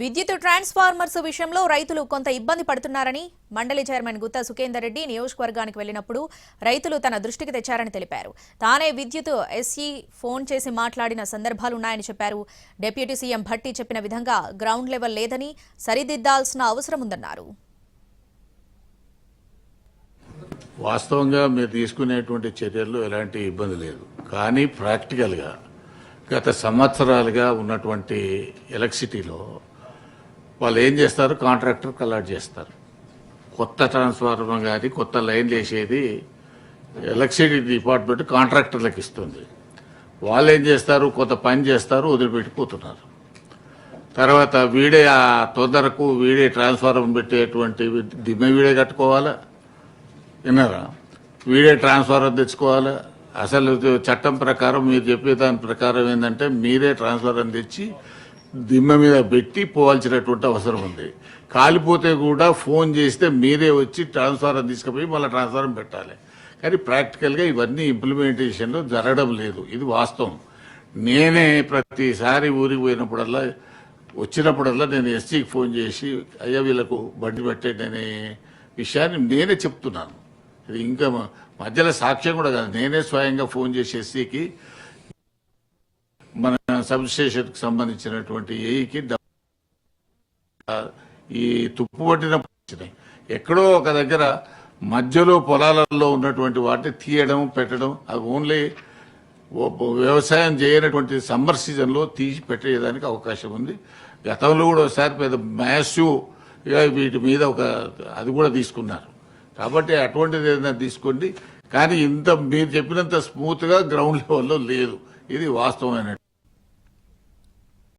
విద్యుత్ ట్రాన్స్ఫార్మర్స్ విషయంలో రైతులు కొంత ఇబ్బంది పడుతున్నారని మండలి చైర్మన్ గుత్తా సుఖేందర్ రెడ్డి నియోజకవర్గానికి వెళ్ళినప్పుడు రైతులు తన దృష్టికి తెచ్చారని తెలిపారు. తానే విద్యుత్ ఎస్ఈ ఫోన్ చేసి మాట్లాడిన సందర్భాలున్నాయని చెప్పారు. డిప్యూటీ సీఎం భట్టి చెప్పిన విధంగా గ్రౌండ్ లెవెల్ లేదని సరిదిద్దాల్సిన అవసరం ఉందన్నారు. వాస్తవంగా మీరు తీసుకునేటువంటి చర్యల్లో ఎలాంటి ఇబ్బంది లేదు. కానీ ప్రాక్టికల్గా గత సంవత్సరాలుగా ఉన్నటువంటి ఎలక్ట్రిసిటీలో వాళ్ళు ఏం చేస్తారు? కాంట్రాక్టర్ కలాట్ చేస్తారు. కొత్త ట్రాన్స్ఫార్మర్ కానీ కొత్త లైన్ వేసేది ఎలక్ట్రిసిటీ డిపార్ట్మెంట్ కాంట్రాక్టర్లకు ఇస్తుంది. వాళ్ళు ఏం చేస్తారు? కొంత పని చేస్తారు వదిలిపెట్టిపోతున్నారు తర్వాత వీడే ఆ తొందరకు వీడే ట్రాన్స్ఫార్మర్ పెట్టేటువంటి దిమ్మె వీడే కట్టుకోవాలా? విన్నారా? వీడే ట్రాన్స్ఫార్మర్ తెచ్చుకోవాలా? అసలు చట్టం ప్రకారం మీరు చెప్పే దాని ప్రకారం ఏంటంటే మీరే ట్రాన్స్ఫార్మర్ తెచ్చి దిమ్మ మీద పెట్టి పోవాల్సినటువంటి అవసరం ఉంది. కాలిపోతే కూడా ఫోన్ చేస్తే మీరే వచ్చి ట్రాన్స్ఫారం తీసుకుపోయి మళ్ళీ ట్రాన్స్ఫారం పెట్టాలి. కానీ ప్రాక్టికల్గా ఇవన్నీ ఇంప్లిమెంటేషన్లో జరగడం లేదు. ఇది వాస్తవం. నేనే ప్రతిసారి ఊరికి పోయినప్పుడల్లా వచ్చినప్పుడల్లా నేను ఎస్సీకి ఫోన్ చేసి అయ్యా వీళ్ళకు బండి పెట్టేటనే విషయాన్ని నేనే చెప్తున్నాను. ఇది ఇంకా మధ్యలో సాక్ష్యం కూడా కాదు. నేనే స్వయంగా ఫోన్ చేసి ఎస్సీకి మన సంబంధించినటువంటి ఏఈకి ఈ తుప్పు పట్టిన ఎక్కడో ఒక దగ్గర మధ్యలో పొలాలలో ఉన్నటువంటి వాటిని తీయడం పెట్టడం అది ఓన్లీ వ్యవసాయం చేయనటువంటి సమ్మర్ సీజన్లో తీసి పెట్టేయడానికి అవకాశం ఉంది. గతంలో కూడా ఒకసారి పెద్ద మ్యాసివ్ వీటి మీద ఒక అది కూడా తీసుకున్నారు. కాబట్టి అటువంటిది ఏదైనా తీసుకోండి. కానీ ఇంత మీరు చెప్పినంత స్మూత్గా గ్రౌండ్ లెవెల్లో లేదు. ఇది వాస్తవమైన